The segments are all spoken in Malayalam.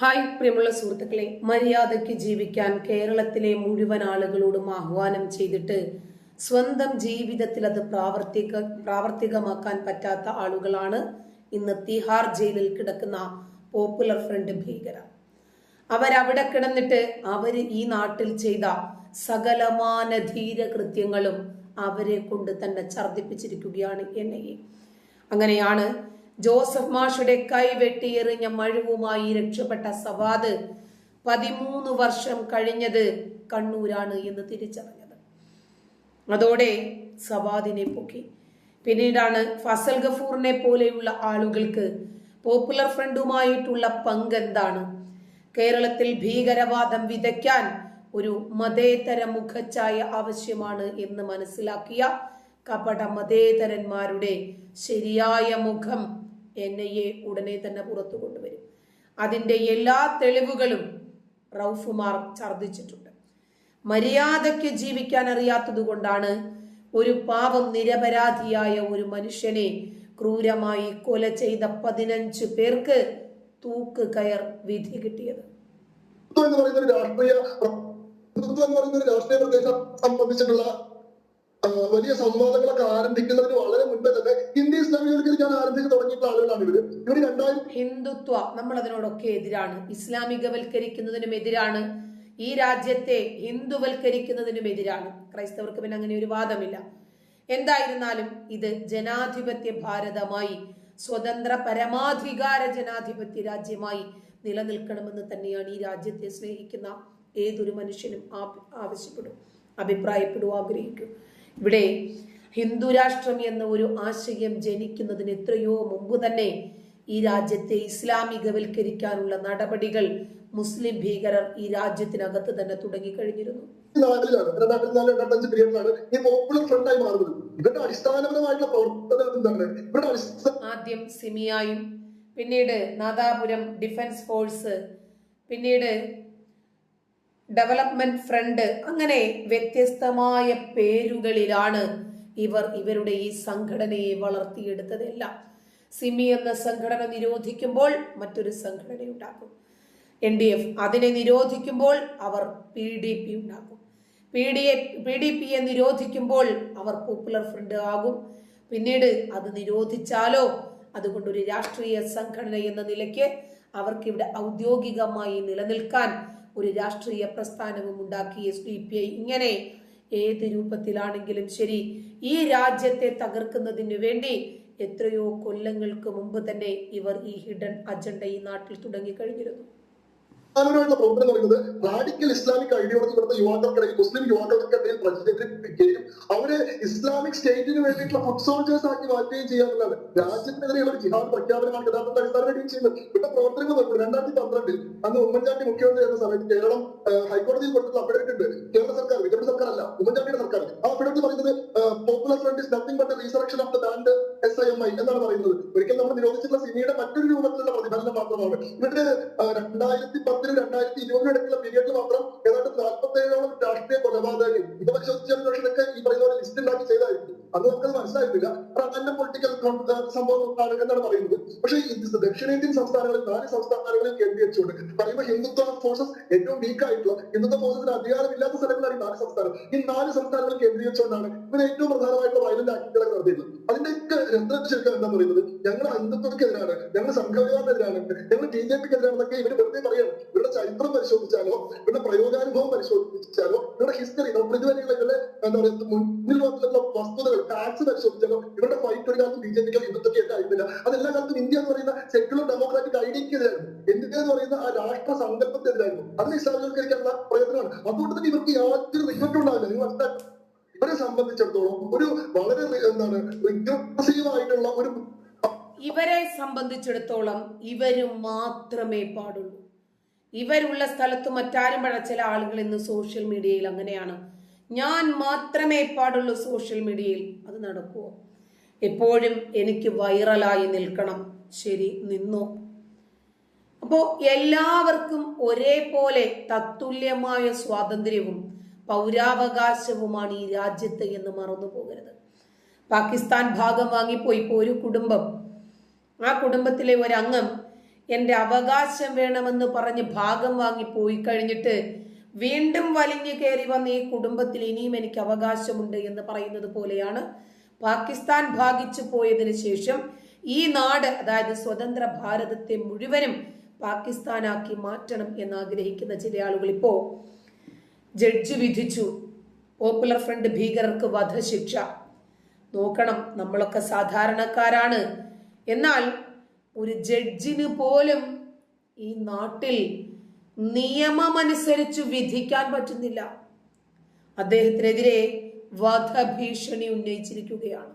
ഹായ് പ്രിയമുള്ള സുഹൃത്തുക്കളെ മര്യാദയ്ക്ക് ജീവിക്കാൻ കേരളത്തിലെ മുഴുവൻ ആളുകളോടും ആഹ്വാനം ചെയ്തിട്ട് സ്വന്തം ജീവിതത്തിൽ അത് പ്രാവർത്തിക പ്രാവർത്തികമാക്കാൻ പറ്റാത്ത ആളുകളാണ് ഇന്ന് തിഹാർ ജയിലിൽ കിടക്കുന്ന പോപ്പുലർ ഫ്രണ്ട് ഭീകരർ അവരവിടെ കിടന്നിട്ട് അവർ ഈ നാട്ടിൽ ചെയ്ത സകലമാന ധീരകൃത്യങ്ങളും അവരെ കൊണ്ട് തന്നെ ഛർദിപ്പിച്ചിരിക്കുകയാണ് എൻ അങ്ങനെയാണ് ജോസഫ് മാഷുടെ കൈവെട്ടി എറിഞ്ഞ മഴുവുമായി രക്ഷപ്പെട്ട സവാദ് പതിമൂന്ന് വർഷം കഴിഞ്ഞത് കണ്ണൂരാണ് എന്ന് തിരിച്ചറിഞ്ഞത്. അതോടെ സവാദിനെ പൊക്കി. പിന്നീടാണ് ഫസൽ ഗഫൂറിനെ പോലെയുള്ള ആളുകൾക്ക് പോപ്പുലർ ഫ്രണ്ടുമായിട്ടുള്ള പങ്ക് എന്താണ് കേരളത്തിൽ ഭീകരവാദം വിതയ്ക്കാൻ ഒരു മതേതര മുഖച്ഛായ ആവശ്യമാണ് എന്ന് മനസ്സിലാക്കിയ കപട മതേതരന്മാരുടെ ശരിയായ മുഖം എൻ ഉടനെ തന്നെ പുറത്തു കൊണ്ടുവരും. അതിന്റെ എല്ലാ തെളിവുകളും റൌഫുമാർ ഛർദ്ദിച്ചിട്ടുണ്ട്. മര്യാദയ്ക്ക് ജീവിക്കാൻ അറിയാത്തതുകൊണ്ടാണ് ഒരു പാവം നിരപരാധിയായ ഒരു മനുഷ്യനെ ക്രൂരമായി കൊല ചെയ്ത പതിനഞ്ച് പേർക്ക് തൂക്ക് കയർ വിധി കിട്ടിയത്. എന്ന് പറയുന്ന രാഷ്ട്രീയ രാഷ്ട്രീയ പ്രദേശം സംബന്ധിച്ചിട്ടുള്ള വലിയ സംവാദങ്ങളൊക്കെ ആരംഭിക്കുന്നതിന് വളരെ ആളുകളാണ് ഹിന്ദുത്വ നമ്മൾ അതിനോടൊക്കെ എതിരാണ്. ഇസ്ലാമികവൽക്കരിക്കുന്നതിനും എതിരാണ്. ഈ രാജ്യത്തെ ഹിന്ദുവൽക്കരിക്കുന്നതിനും എതിരാണ്. ക്രൈസ്തവർക്ക് പിന്നെ അങ്ങനെ ഒരു വാദമില്ല. എന്തായിരുന്നാലും ഇത് ജനാധിപത്യ ഭാരതമായി സ്വതന്ത്ര പരമാധികാര ജനാധിപത്യ രാജ്യമായി നിലനിൽക്കണമെന്ന് തന്നെയാണ് ഈ രാജ്യത്തെ സ്നേഹിക്കുന്ന ഏതൊരു മനുഷ്യനും ആവശ്യപ്പെടും അഭിപ്രായപ്പെടും ആഗ്രഹിക്കും. ഇവിടെ ഹിന്ദുരാഷ്ട്രം എന്ന ഒരു ആശയം ജനിക്കുന്നതിന് എത്രയോ മുമ്പ് തന്നെ ഈ രാജ്യത്തെ ഇസ്ലാമികവൽക്കരിക്കാനുള്ള നടപടികൾ മുസ്ലിം ഭീകരർ ഈ രാജ്യത്തിനകത്ത് തന്നെ തുടങ്ങിക്കഴിഞ്ഞിരുന്നു. ആദ്യം സിമിയായും പിന്നീട് നാദാപുരം ഡിഫൻസ് ഫോഴ്സ് പിന്നീട് ഡെവലപ്മെന്റ് ഫ്രണ്ട് അങ്ങനെ വ്യത്യസ്തമായ പേരുകളിലാണ് ഇവർ ഇവരുടെ ഈ സംഘടനയെ വളർത്തിയെടുത്തതല്ല. സിമി എന്ന സംഘടന നിരോധിക്കുമ്പോൾ മറ്റൊരു സംഘടന ഉണ്ടാക്കും എൻ ഡി എഫ് അതിനെ നിരോധിക്കുമ്പോൾ അവർ പി ഡി പി ഉണ്ടാക്കും P D A P D പിയെ നിരോധിക്കുമ്പോൾ അവർ പോപ്പുലർ ഫ്രണ്ട് ആകും. പിന്നീട് അത് നിരോധിച്ചാലോ അതുകൊണ്ടൊരു രാഷ്ട്രീയ സംഘടന എന്ന നിലയ്ക്ക് അവർക്ക് ഇവിടെ ഔദ്യോഗികമായി നിലനിൽക്കാൻ ഒരു രാഷ്ട്രീയ പ്രസ്ഥാനവും ഉണ്ടാക്കി. എസ് ഡി പി ഐ ഇങ്ങനെ ഏത് രൂപത്തിലാണെങ്കിലും ശരി ഈ രാജ്യത്തെ തകർക്കുന്നതിന് വേണ്ടി എത്രയോ കൊല്ലങ്ങൾക്ക് മുമ്പ് തന്നെ ഇവർ ഈ ഹിഡൻ അജണ്ട ഈ നാട്ടിൽ തുടങ്ങിക്കഴിഞ്ഞിരുന്നു. അടിസ്ഥാനപരമായിട്ടുള്ള പ്രവർത്തനം നടക്കുന്നത് റാഡിക്കൽ ഇസ്ലാമിക് ഐഡിയോളജി കൊടുത്ത യുവാക്കൾക്കിടയിൽ മുസ്ലിം യുവാക്കൾക്കിടയിൽ പ്രചരിപ്പിക്കുകയും അവരെ ഇസ്ലാമിക് സ്റ്റേറ്റിന് വേണ്ടിയിട്ടുള്ള ഫുഡ് സോൾജേഴ്സ് ആക്കി മാറ്റുകയും ചെയ്യാന്നുള്ളതാണ് രാജ്യത്തിനെതിരെയുള്ള ജിഹാദ് പ്രഖ്യാപനമാണ് യഥാർത്ഥത്തിൽ അടിസ്ഥാനമായിട്ട് ചെയ്യുന്നത്. ഇവിടെ പ്രവർത്തനങ്ങൾ നടക്കും രണ്ടായിരത്തി പന്ത്രണ്ടിൽ അന്ന് ഉമ്മൻചാണ്ടി മുഖ്യമന്ത്രി ആയിരുന്ന സമയത്ത് കേരളം ഹൈക്കോടതിയിൽ കൊടുത്തിട്ടുള്ള അഫിഡവിറ്റ് ഉണ്ട് കേരള സർക്കാർ വിജയുടെ സർക്കാർ അല്ല ഉമ്മൻചാണ്ടിയുടെ സർക്കാർ. ആ അഫിഡവിറ്റ് പറയുന്നത് popular front is nothing but resurrection of the banned S I M I എന്നാണ് പറയുന്നത്. ഒരിക്കൽ നമ്മൾ നിരോധിച്ചിട്ടുള്ള സിനിയുടെ മറ്റൊരു രൂപത്തിലുള്ള പ്രതിഫലനം മാത്രമാണ്. ഇവിടെ രണ്ടായിരത്തി പത്തിനും രണ്ടായിരത്തി ഇരുപതിനും ഇടയ്ക്കുള്ള പീരിയഡിൽ മാത്രം ഏതാണ്ട് നാൽപ്പത്തി ഏഴോളം രാഷ്ട്രീയ കൊലപാതകങ്ങൾ ഇത് പരിശോധിച്ചൊക്കെ ഈ പറയുന്ന പോലെ ലിസ്റ്റ് ഉണ്ടാക്കി ചെയ്തായിരുന്നു. അന്ന് നമുക്കത് മനസ്സിലായിട്ടില്ല. പ്രധാന പൊളിറ്റിക്കൽ സംഭവം ആണ് എന്നാണ് പറയുന്നത്. പക്ഷേ ദക്ഷിണേന്ത്യൻ സംസ്ഥാനങ്ങളിൽ നാല് സംസ്ഥാനങ്ങളിൽ കേന്ദ്രീകരിച്ചുകൊണ്ട് പറയുമ്പോൾ ഹിന്ദുത്വ ഫോഴ്സസ് ഏറ്റവും വീക്ക് ആയിട്ടുള്ള ഹിന്ദുത്വ ഫോഴ്സസിന് അധികാരമില്ലാത്ത സ്ഥലങ്ങളാണ് ഈ നാല് സംസ്ഥാനം. ഈ നാല് സംസ്ഥാനങ്ങൾ കേന്ദ്രീകരിച്ചുകൊണ്ടാണ് ഇവർ ഏറ്റവും പ്രധാനമായിട്ടുള്ള വയലന്റ് ആക്ടുകളൊക്കെ നടത്തിയത്. അതിന്റെയൊക്കെ രംഗത്ത് ശരിക്കും എന്താ പറയുന്നത്? ഞങ്ങൾ ഹിന്ദുത്വക്കെതിരാണ് ഞങ്ങൾ സംഘപരിവാറിനെതിരാണ് ഞങ്ങൾ ബി ജെ പിക്ക് എതിരാണെന്നൊക്കെ ഇവർ വെറുതെ പറയാണ്. ഇവരുടെ ചരിത്രം പരിശോധിച്ചാലോ ഇവരുടെ പ്രയോഗാനുഭവം പരിശോധിച്ചാലോ ഇവരുടെ ഹിസ്റ്ററി നമ്മൾ ഇതുവരെയുള്ള ഇവരുടെ എന്താ പറയുക മുന്നിൽ വന്നിട്ടുള്ള വസ്തുതകൾ ഫാക്ട്സ് പരിശോധിച്ചാലോ ഇവരുടെ ഫൈറ്റ് ഒരു കാലത്തും ബി ജെ പിക്കോ ഇന്നത്തെ ആയിരുന്നില്ല അതെല്ലാ കാലത്തും ഇന്ത്യ എന്ന് പറയുന്ന സെക്യുലർ ഡെമോക്രാറ്റിക് ഐഡിയക്ക് എതിരായിരുന്നു. ഇന്ത്യ എന്ന് പറയുന്ന ആ രാഷ്ട്ര സങ്കല്പത്തിനെതിരായിരുന്നു അതിന് ഇസ്ലാമികൾക്കരിക്കാനുള്ള പ്രയത്നമാണ്. അതുകൊണ്ട് തന്നെ ഇവർക്ക് യാതൊരു റിഗ്രറ്റും ഉണ്ടാവില്ല. നിങ്ങൾ മനസ്സിലാക്കും ഇവരെ സംബന്ധിച്ചിടത്തോളം ഒരു വളരെ എന്താണ് റിഗ്രസീവ് ആയിട്ടുള്ള ഒരു ഇവരെ സംബന്ധിച്ചിടത്തോളം ഇവരും മാത്രമേ പാടുള്ളൂ. ഇവരുള്ള സ്ഥലത്ത് മറ്റാരും പഴ ചില ആളുകൾ ഇന്ന് സോഷ്യൽ മീഡിയയിൽ അങ്ങനെയാണ്. ഞാൻ മാത്രമേ പാടുള്ളൂ സോഷ്യൽ മീഡിയയിൽ അത് നടക്കുമോ എപ്പോഴും എനിക്ക് വൈറലായി നിൽക്കണം. ശരി നിന്നോ? അപ്പോൾ എല്ലാവർക്കും ഒരേപോലെ തത്തുല്യമായ സ്വാതന്ത്ര്യവും പൗരാവകാശവുമാണ് ഈ രാജ്യത്ത് എന്ന് മറന്നു പോകരുത്. പാകിസ്ഥാൻ ഭാഗം വാങ്ങിപ്പോയി ഇപ്പോൾ ഒരു കുടുംബം. ആ കുടുംബത്തിലെ ഒരംഗം എന്റെ അവകാശം വേണമെന്ന് പറഞ്ഞ് ഭാഗം വാങ്ങി പോയി കഴിഞ്ഞിട്ട് വീണ്ടും വലിഞ്ഞു കയറി വന്ന ഈ കുടുംബത്തിൽ ഇനിയും എനിക്ക് അവകാശമുണ്ട് എന്ന് പറയുന്നത് പോലെയാണ് പാകിസ്ഥാൻ ഭാഗിച്ചു പോയതിനു ശേഷം ഈ നാട് അതായത് സ്വതന്ത്ര ഭാരതത്തെ മുഴുവനും പാകിസ്ഥാനാക്കി മാറ്റണം എന്ന് ആഗ്രഹിക്കുന്ന ചില ആളുകൾ ഇപ്പോൾ ജഡ്ജ് വിധിച്ചു. പോപ്പുലർ ഫ്രണ്ട് ഭീകരർക്ക് വധശിക്ഷ. നോക്കണം നമ്മളൊക്കെ സാധാരണക്കാരാണ്. എന്നാൽ ഒരു ജഡ്ജിന് പോലും ഈ നാട്ടിൽ നിയമമനുസരിച്ച് വിധിക്കാൻ പറ്റുന്നില്ല. അദ്ദേഹത്തിനെതിരെ വധഭീഷണി ഉന്നയിച്ചിരിക്കുകയാണ്.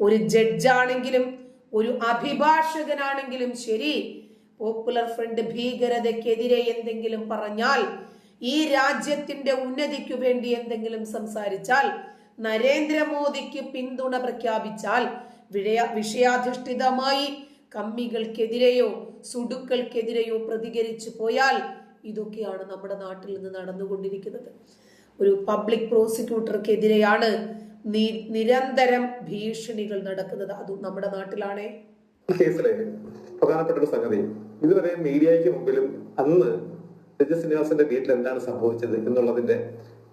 ഒരു ജഡ്ജാണെങ്കിലും ഒരു അഭിഭാഷകനാണെങ്കിലും ശരി പോപ്പുലർ ഫ്രണ്ട് ഭീകരതയ്ക്കെതിരെ എന്തെങ്കിലും പറഞ്ഞാൽ ഈ രാജ്യത്തിന്റെ ഉന്നതിക്കു വേണ്ടി എന്തെങ്കിലും സംസാരിച്ചാൽ നരേന്ദ്രമോദിക്ക് പിന്തുണ പ്രഖ്യാപിച്ചാൽ വിഷയ വിഷയാധിഷ്ഠിതമായി കമ്മികൾക്കെതിരെയോ സുടുക്കൾക്കെതിരെയോ പ്രതികരിച്ചു പോയാൽ ഇതൊക്കെയാണ് നമ്മുടെ നാട്ടിൽ നിന്ന് നടന്നുകൊണ്ടിരിക്കുന്നത്. ഒരു പബ്ലിക് പ്രോസിക്യൂട്ടർക്കെതിരെയാണ് നി- നിരന്തരം ഭീഷണികൾ നടക്കുന്നത്. അതും നമ്മുടെ നാട്ടിലാണേ. കേസിലെ പ്രധാനപ്പെട്ട ഒരു സംഗതി. ഇതുവരെ മീഡിയയ്ക്ക് മുമ്പിലും അന്ന് രജ ശ്രീനിവാസന്റെ വീട്ടിൽ എന്താണ് സംഭവിച്ചത് എന്നുള്ളതിന്റെ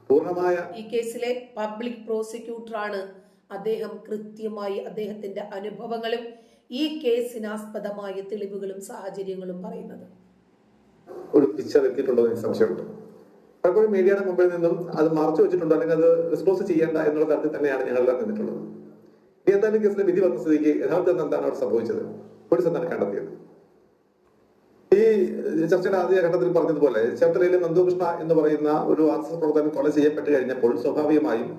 പൂർണമായ ഈ കേസിലെ പബ്ലിക് പ്രോസിക്യൂട്ടറാണ് അദ്ദേഹം കൃത്യമായി അദ്ദേഹത്തിന്റെ അനുഭവങ്ങളും ഈ കേസിനാസ്പദമായ തെളിവുകളും സാഹചര്യങ്ങളും പറയുന്നത്. ഒരു പിക്ചർ എത്തിയിട്ടുണ്ടോ എന്ന് സംശയമുണ്ട്. പലപ്പോഴും മീഡിയയുടെ മുമ്പിൽ നിന്നും അത് മറച്ചു വെച്ചിട്ടുണ്ട്? അല്ലെങ്കിൽ അത് എക്സ്പോസ് ചെയ്യേണ്ട എന്നുള്ള തരത്തിൽ തന്നെയാണ് ഞങ്ങളെല്ലാം നിന്നിട്ടുള്ളത്. ഇനി കേസിലെ വിധി വന്ന സ്ഥിതിക്ക് യഥാർത്ഥത്തിൽ എന്താണ് അവിടെ സംഭവിച്ചത്? പോലീസ് എന്താണ് കണ്ടെത്തിയത്? ഈ ചർച്ചയുടെ ആദ്യ ഘട്ടത്തിൽ പറഞ്ഞതുപോലെ ചേർത്തലയിലെ നന്ദുകൃഷ്ണ എന്ന് പറയുന്ന ഒരു ആർ എസ് എസ് കൊല ചെയ്യപ്പെട്ട് കഴിഞ്ഞപ്പോൾ സ്വാഭാവികമായും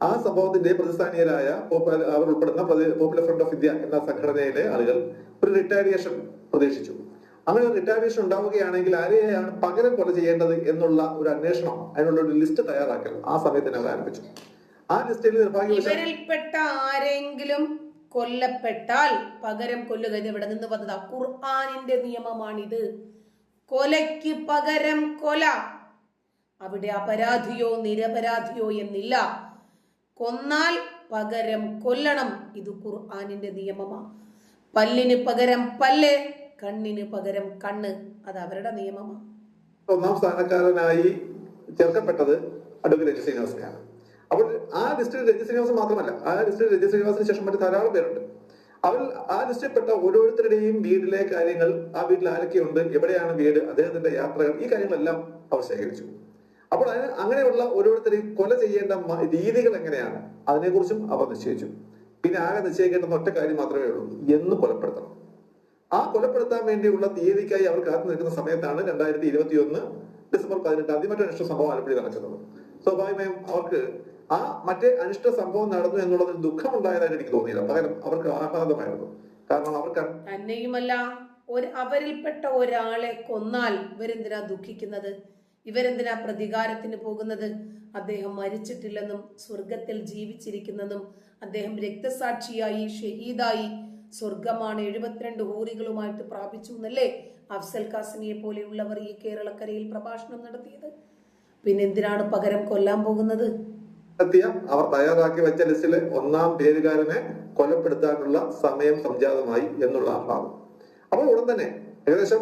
ആ സംഭവത്തിന്റെ പ്രതിസ്ഥാനീയരായ അവർ ഉൾപ്പെടുന്ന പോപ്പുലർ ഫ്രണ്ട് ഓഫ് ഇന്ത്യ എന്ന സംഘടനയിലെ ആളുകൾ ഒരു റിട്ടാലിയേഷൻ പ്രതീക്ഷിച്ചു. അങ്ങനെ റിട്ടയറിയേഷൻ ഉണ്ടാവുകയാണെങ്കിൽ ആരെയാണ് പകരം കൊല ചെയ്യേണ്ടത് എന്നുള്ള ഒരു അന്വേഷണം അതിനുള്ള ഒരു ലിസ്റ്റ് തയ്യാറാക്കൽ ആ സമയത്ത് തന്നെ അവർ ആരംഭിച്ചു. ആ ലിസ്റ്റിൽ നിർഭാഗ്യവശാൽ ഇവരിൽപ്പെട്ട ആരെങ്കിലും കൊല്ലപ്പെട്ടാൽ പകരം കൊല്ലുക ഇവിടെ നിന്ന് വന്നത്. ഖുർആാനിന്റെ നിയമമാണിത്. കൊലയ്ക്ക് പകരം കൊല. അവിടെ അപരാധിയോ നിരപരാധിയോ എന്നില്ല. കൊന്നാൽ പകരം കൊല്ലണം ഇത് ഖുർആാനിന്റെ നിയമമാണ് പല്ലിന് പകരം പല്ല് കണ്ണിന് പകരം കണ്ണ് അത് അവരുടെ നിയമമാണ് ഒന്നാം സ്ഥാനക്കാരനായി ചേർക്കപ്പെട്ടത് അഡ്വക്കേറ്റ് രജി ശ്രീനിവാസനെയാണ്. അപ്പോൾ ആ ലിസ്റ്റിൽ രജി ശ്രീനിവാസൻ മാത്രമല്ല ആ ലിസ്റ്റിൽ രജി ശ്രീനിവാസിന് ശേഷം മറ്റു ധാരാളം പേരുണ്ട്. അവർ ആ ലിസ്റ്റിൽപ്പെട്ട ഓരോരുത്തരുടെയും വീട്ടിലെ കാര്യങ്ങൾ ആ വീട്ടിൽ ആരൊക്കെയുണ്ട് എവിടെയാണ് വീട് അദ്ദേഹത്തിന്റെ യാത്രകൾ ഈ കാര്യങ്ങളെല്ലാം അവർ ശേഖരിച്ചു. അപ്പോൾ അതിന് അങ്ങനെയുള്ള ഓരോരുത്തരെയും കൊല ചെയ്യേണ്ട രീതികൾ എങ്ങനെയാണ്? അതിനെക്കുറിച്ചും അവർ നിശ്ചയിച്ചു. പിന്നെ ആകെ നിശ്ചയിക്കേണ്ടുന്ന ഒറ്റ കാര്യം മാത്രമേ ഉള്ളൂ. എന്ന് കൊലപ്പെടുത്തണം. ആ കൊലപ്പെടുത്താൻ വേണ്ടിയുള്ള തീയതിക്കായി അവർ കാത്തു നിൽക്കുന്ന സമയത്താണ് രണ്ടായിരത്തി ഇരുപത്തി ഒന്ന് ഡിസംബർ പതിനെട്ടാം തീയതി മറ്റൊരു അനിഷ്ട സംഭവം ആലപ്പുഴ നടക്കുന്നത്. സ്വാഭാവികമായും അവർക്ക് ആ മറ്റേ അനിഷ്ട സംഭവം നടന്നു എന്നുള്ളതിൽ ദുഃഖമുണ്ടായതായിട്ട് എനിക്ക് തോന്നിയില്ല. പകരം അവർക്ക് ആഹ്ലാദമായിരുന്നു. കാരണം അവർക്ക് തന്നെയുമല്ല ഒരു അവരിൽപ്പെട്ട ഒരാളെ കൊന്നാൽ ഇവരെന്തിനാ ദുഃഖിക്കുന്നത്? ഇവരെന്തിനാ പ്രതികാരത്തിന് പോകുന്നത്? അദ്ദേഹം മരിച്ചിട്ടില്ലെന്നും സ്വർഗത്തിൽ ജീവിച്ചിരിക്കുന്നതും അദ്ദേഹം രക്തസാക്ഷിയായി ഷഹീദായി സ്വർഗമാണ് എഴുപത്തിരണ്ട് ഹൂറികളുമായിട്ട് പ്രാപിച്ചു എന്നല്ലേ അഫ്സൽ കാസിമിയെ പോലെയുള്ളവർ ഈ കേരളക്കരയിൽ പ്രഭാഷണം നടത്തിയത്? പിന്നെ എന്തിനാണ് പകരം കൊല്ലാൻ പോകുന്നത്? അവർ തയ്യാറാക്കി വെച്ച ലിസ്റ്റിലെ ഒന്നാം പേരുകാരനെ കൊലപ്പെടുത്താനുള്ള സമയം സംജാതമായി എന്നുള്ള ആഹ്ലാദം അപ്പോൾ ഉടൻ തന്നെ ഏകദേശം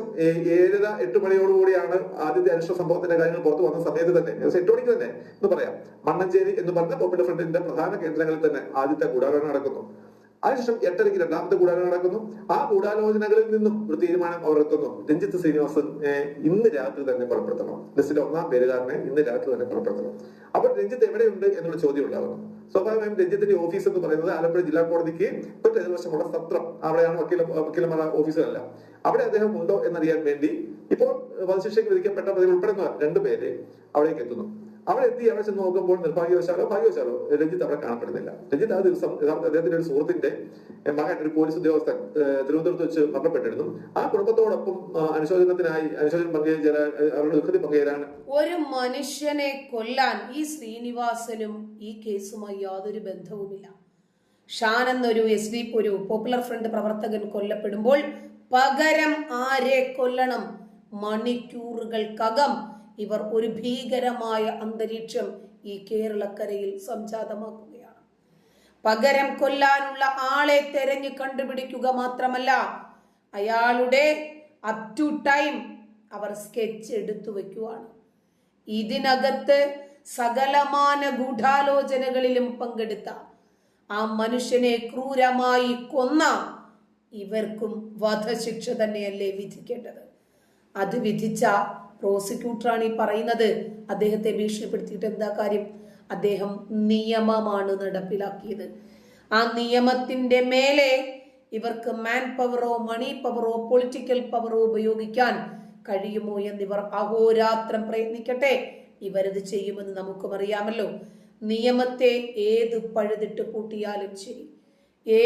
ഏഴര എട്ട് മണിയോടുകൂടിയാണ് ആദ്യത്തെ അനിഷ്ട സംഭവത്തിന്റെ കാര്യങ്ങൾ പുറത്തു വന്ന സമയത്ത് തന്നെ. ഏകദേശം എട്ട് മണിക്ക് തന്നെ എന്ന് പറയാം. മണ്ണഞ്ചേരി എന്ന് പറഞ്ഞ പോപ്പുലർ ഫ്രണ്ടിന്റെ പ്രധാന കേന്ദ്രങ്ങളിൽ തന്നെ ആദ്യത്തെ ഗൂഢാലോചന നടക്കുന്നു. അതിനുശേഷം എട്ടരയ്ക്ക് രണ്ടാമത്തെ ഗൂഢാലോചന നടക്കുന്നു. ആ ഗൂഢാലോചനകളിൽ നിന്നും ഒരു തീരുമാനം അവർ എത്തുന്നു രഞ്ജിത്ത് ശ്രീനിവാസൻ ഇന്ന് രാത്രി തന്നെ പുറപ്പെടുത്തണം. ലിസ്റ്റിലെ ഒന്നാം പേരുകാരനെ ഇന്ന് രാത്രി തന്നെ പുറപ്പെടുത്തണം. അപ്പോൾ രഞ്ജിത്ത് എവിടെയുണ്ട് എന്നുള്ള ചോദ്യം ഉണ്ടാകുന്നു. സ്വാഭാവികമായും രഞ്ജിത്തിന്റെ ഓഫീസ് എന്ന് പറയുന്നത് ആലപ്പുഴ ജില്ലാ കോടതിക്ക് തൊട്ട് എതിർവശമുള്ള സത്രം. അവിടെയാണ് വക്കീല വക്കീലന്മാരുടെ ഓഫീസുകളല്ല അവിടെ അദ്ദേഹം ഉണ്ടോ എന്നറിയാൻ വേണ്ടി ഇപ്പോൾ വധശിക്ഷയ്ക്ക് വിധിക്കപ്പെട്ട പ്രതികൾ ഉൾപ്പെടുന്ന രണ്ടുപേരെ അവിടേക്ക് എത്തുന്നു. അവിടെ എന്ത് ചെയ്യാൻ ചെന്ന് നോക്കുമ്പോൾ നിർഭാഗ്യവശാലോ ഭാഗ്യവശാലോ രഞ്ജിത്ത് അവിടെ കാണപ്പെടുന്നില്ല. രഞ്ജിത്ത് ആ ദിവസം അദ്ദേഹത്തിന്റെ ഒരു സുഹൃത്തിന്റെ മകൻ ഒരു പോലീസ് ഉദ്യോഗസ്ഥൻ തിരുവനന്തപുരത്ത് വെച്ച് മരണപ്പെട്ടിരുന്നു. ആ കുടുംബത്തോടൊപ്പം അനുശോചനത്തിനായി അനുശോചനം പങ്കുചേരാൻ അവരുടെ ദുഃഖത്തിൽ പങ്കുചേരാൻ ഒരു മനുഷ്യനെ കൊല്ലാൻ ഈ ശ്രീനിവാസനും ഈ കേസുമായി യാതൊരു ബന്ധവുമില്ല. ഷാൻ എന്നൊരു എസ് ഡി ഒരു പോപ്പുലർ ഫ്രണ്ട് പ്രവർത്തകൻ കൊല്ലപ്പെടുമ്പോൾ പകരം ആരെ കൊല്ലണം? മണിക്കൂറുകൾക്കകം ഇവർ ഒരു ഭീകരമായ അന്തരീക്ഷം ഈ കേരളക്കരയിൽ സംജാതമാക്കുകയാണ്. പകരം കൊല്ലാനുള്ള ആളെ തെരഞ്ഞു കണ്ടുപിടിക്കുക മാത്രമല്ല അയാളുടെ അപ് ടു ടൈം അവർ സ്കെച്ച് എടുത്തു വെക്കുവാണ് ഇതിനകത്ത് സകലമാന ഗൂഢാലോചനകളിലും പങ്കെടുത്ത ആ മനുഷ്യനെ ക്രൂരമായി കൊന്ന ഇവർക്കും വധശിക്ഷ തന്നെയല്ലേ വിധിക്കേണ്ടത്? അത് വിധിച്ച പ്രോസിക്യൂട്ടറാണ് ഈ പറയുന്നത്. അദ്ദേഹത്തെ ഭീഷണിപ്പെടുത്തിയിട്ട് എന്താ കാര്യം? അദ്ദേഹം നിയമമാണ് നടപ്പിലാക്കിയത്. ആ നിയമത്തിന്റെ മേലെ ഇവർക്ക് മാൻ പവറോ മണി പവറോ പൊളിറ്റിക്കൽ പവറോ ഉപയോഗിക്കാൻ കഴിയുമോ എന്നിവർ അഹോരാത്രം പ്രയത്നിക്കട്ടെ. ഇവരത് ചെയ്യുമെന്ന് നമുക്കും അറിയാമല്ലോ. നിയമത്തെ ഏത് പഴുതിട്ട് പൂട്ടിയാലും ശരി. ഏ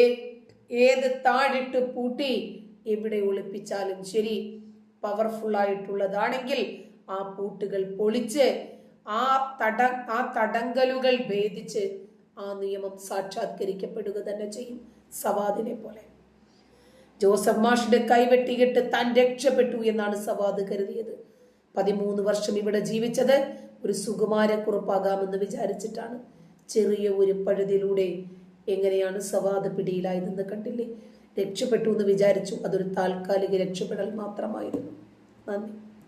ഏത് താഴിട്ട് പൂട്ടി എവിടെ ഒളിപ്പിച്ചാലും ശരി. പവർഫുൾ ആയിട്ടുള്ളതാണെങ്കിൽ ആ പൂട്ടുകൾ പൊളിച്ച് ആ തട ആ തടങ്കലുകൾ ഭേദിച്ച് ആ നിയമം സാക്ഷാത്കരിക്കപ്പെടുക തന്നെ ചെയ്യും സവാദിനെ പോലെ. ജോസഫ് മാഷിന്റെ കൈവെട്ടിയിട്ട് താൻ രക്ഷപ്പെട്ടു എന്നാണ് സവാദ് കരുതിയത്. പതിമൂന്ന് വർഷം ഇവിടെ ജീവിച്ചത് ഒരു സുകുമാരക്കുറുപ്പാകാമെന്ന് വിചാരിച്ചിട്ടാണ്. ചെറിയ ഒരു പഴുതിലൂടെ എങ്ങനെയാണ് സവാദ് പിടിയിലായതെന്ന് കണ്ടില്ലേ? രക്ഷപ്പെട്ടു എന്ന് വിചാരിച്ചു. അതൊരു താൽക്കാലിക രക്ഷപ്പെടൽ മാത്രമായിരുന്നു. നന്ദി.